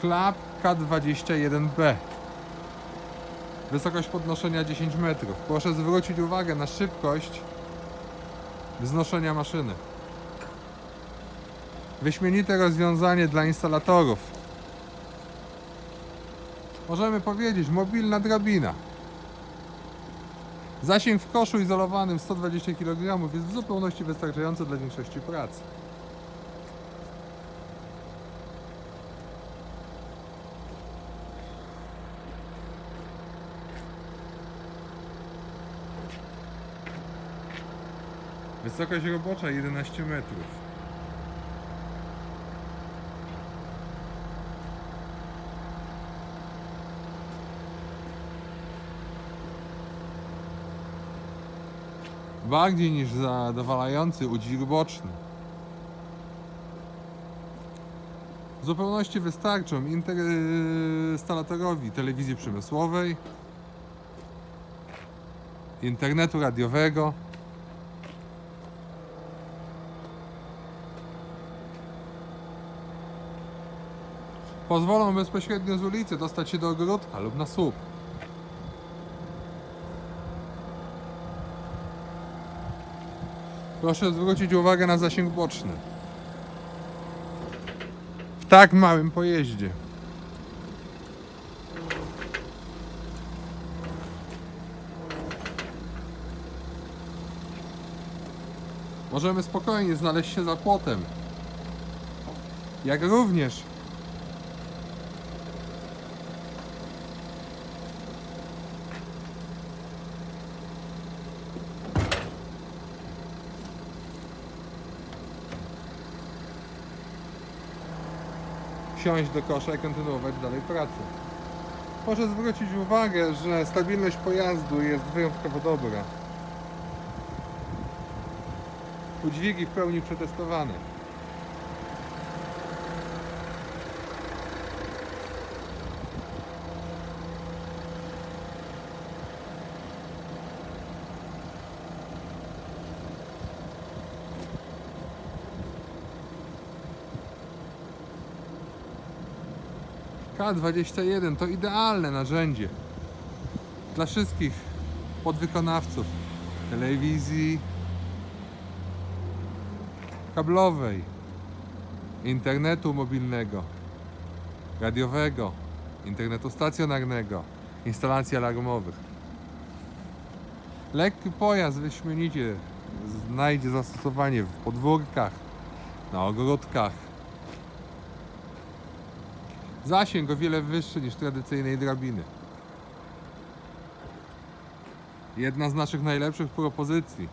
Klap K21B. Wysokość podnoszenia 10 metrów. Proszę zwrócić uwagę na szybkość wznoszenia maszyny. Wyśmienite rozwiązanie dla instalatorów. Możemy powiedzieć, mobilna drabina. Zasięg w koszu izolowanym 120 kg jest w zupełności wystarczający dla większości prac. Wysokość robocza 11 metrów. Bardziej niż zadowalający udźwig boczny. W zupełności wystarczą instalatorowi telewizji przemysłowej, internetu radiowego, Pozwolą bezpośrednio z ulicy dostać się do ogródka lub na słup. Proszę zwrócić uwagę na zasięg boczny. W tak małym pojeździe. Możemy spokojnie znaleźć się za płotem. Jak również wsiąść do kosza i kontynuować dalej pracę. Proszę zwrócić uwagę, że stabilność pojazdu jest wyjątkowo dobra. Udźwigi w pełni przetestowane. K21 to idealne narzędzie dla wszystkich podwykonawców telewizji kablowej, internetu mobilnego, radiowego, internetu stacjonarnego, instalacji alarmowych. Lekki pojazd wyśmienicie znajdzie zastosowanie w podwórkach, na ogródkach, Zasięg o wiele wyższy niż tradycyjnej drabiny. Jedna z naszych najlepszych propozycji.